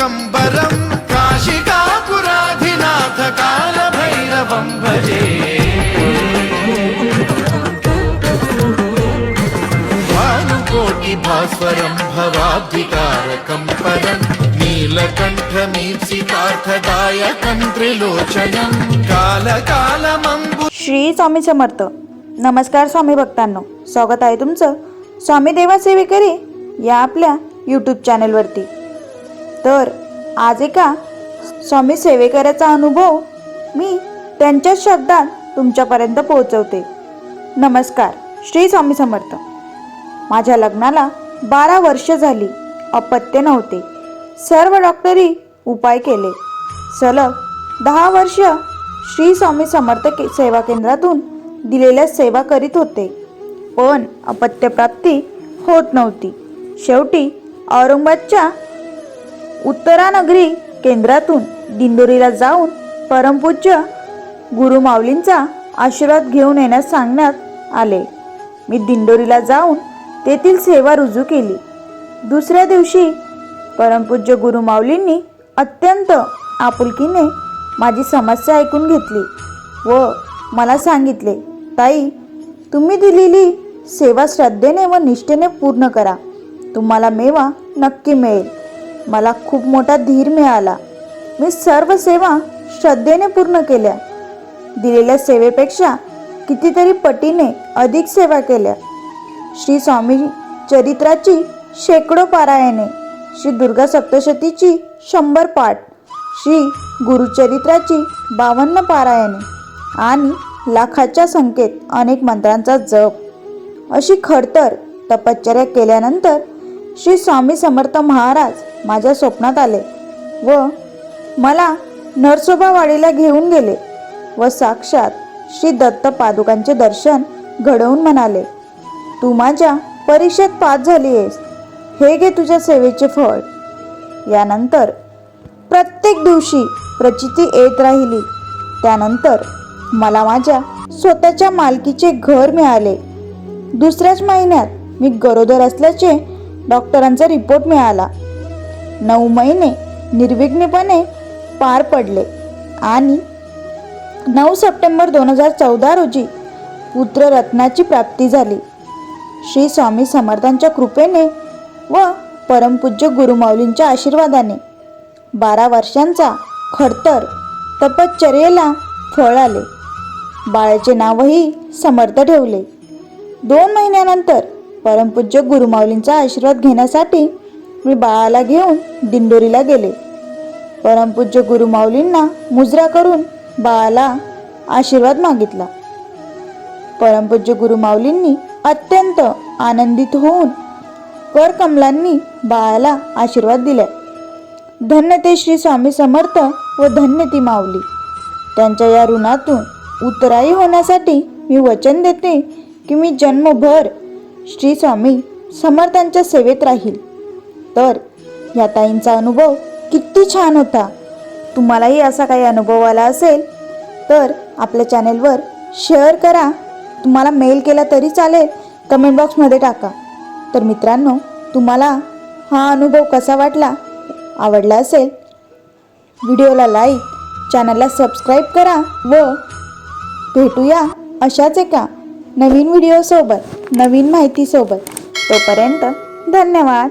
दिगम्बरं काशिकापुराधिनाथ कालभैरवं भजे। भानुकोटिभास्वरं भवाब्धिकारकं परं नीलकण्ठमीप्सितार्थदायकं त्रिलोचनं कालकालमम्बु श्री स्वामी समर्थ। नमस्कार स्वामी भक्तांनो स्वागत आहे तुमचं स्वामी देवा सेवेकरी या आपल्या यूट्यूब चॅनेलवरती तर आज एका स्वामी सेवेकऱ्याचा अनुभव मी त्यांच्याच शब्दात तुमच्यापर्यंत पोहोचवते. नमस्कार श्री स्वामी समर्थ. माझ्या लग्नाला बारा वर्ष झाली. अपत्य नव्हते. सर्व डॉक्टरी उपाय केले. सलग दहा वर्ष श्री स्वामी समर्थ के सेवा केंद्रातून दिलेल्या सेवा करीत होते. पण अपत्यप्राप्ती होत नव्हती. शेवटी औरंगाबादच्या उत्तरानगरी केंद्रातून दिंडोरीला जाऊन परमपूज्य गुरुमाऊलींचा आशीर्वाद घेऊन येण्यास सांगण्यात आले. मी दिंडोरीला जाऊन तेथील सेवा रुजू केली. दुसऱ्या दिवशी परमपूज्य गुरुमाऊलींनी अत्यंत आपुलकीने माझी समस्या ऐकून घेतली व मला सांगितले ताई तुम्ही दिलेली सेवा श्रद्धेने व निष्ठेने पूर्ण करा. तुम्हाला मेवा नक्की मिळेल. मला खूप मोठा धीर मिळाला. मी सर्व सेवा श्रद्धेने पूर्ण केल्या. दिलेल्या सेवेपेक्षा कितीतरी पटीने अधिक सेवा केल्या. श्री स्वामी चरित्राची शेकडो पारायणे श्री दुर्गा सप्तशतीची शंभर पाठ श्री गुरुचरित्राची बावन्न पारायणे आणि लाखाच्या संख्येत अनेक मंत्रांचा जप. अशी खडतर तपश्चर्या केल्यानंतर श्री स्वामी समर्थ महाराज माझ्या स्वप्नात आले व मला नरसोबावाडीला घेऊन गेले व साक्षात श्री दत्त पादुकांचे दर्शन घडवून म्हणाले तू माझ्या परीक्षेत पास झाली आहेस हे घे तुझ्या सेवेचे फळ. यानंतर प्रत्येक दिवशी प्रचिती येत राहिली. त्यानंतर मला माझ्या स्वतःच्या मालकीचे घर मिळाले. दुसऱ्याच महिन्यात मी गरोदर असल्याचे डॉक्टरांचा रिपोर्ट मिळाला. नऊ महिने निर्विघ्नपणे पार पडले. आणि नऊ सप्टेंबर दोन हजार चौदा रोजी पुत्ररत्नाची प्राप्ती झाली. श्री स्वामी समर्थांच्या कृपेने व परमपूज्य गुरुमाऊलींच्या आशीर्वादाने बारा वर्षांचा खडतर तपश्चर्येला फळ आले. बाळाचे नावही समर्थ ठेवले. दोन महिन्यानंतर परमपूज्य गुरुमाऊलींचा आशीर्वाद घेण्यासाठी मी बाळाला घेऊन दिंडोरीला गेले. परमपूज्य गुरुमाऊलींना मुजरा करून बाळाला आशीर्वाद मागितला. परमपूज्य गुरुमाऊलींनी अत्यंत आनंदित होऊन करकमलांनी बाळाला आशीर्वाद दिले धन्य ते श्री स्वामी समर्थ व धन्य ती माऊली. त्यांच्या या ऋणातून उतराई होण्यासाठी मी वचन देते की मी जन्मभर श्री स्वामी समर्थांच्या सेवेत राहील. तर या ताईंचा अनुभव किती छान होता. तुम्हालाही असा काही अनुभव आला असेल तर आपल्या चॅनेलवर शेअर करा. तुम्हाला मेल केला तरी चालेल कमेंट बॉक्समध्ये टाका. तर मित्रांनो तुम्हाला हा अनुभव कसा वाटला आवडला असेल व्हिडिओला लाईक चॅनलला सबस्क्राईब करा व भेटूया अशाच एका नवीन व्हिडिओसोबत नवीन माहितीसोबत. तोपर्यंत धन्यवाद.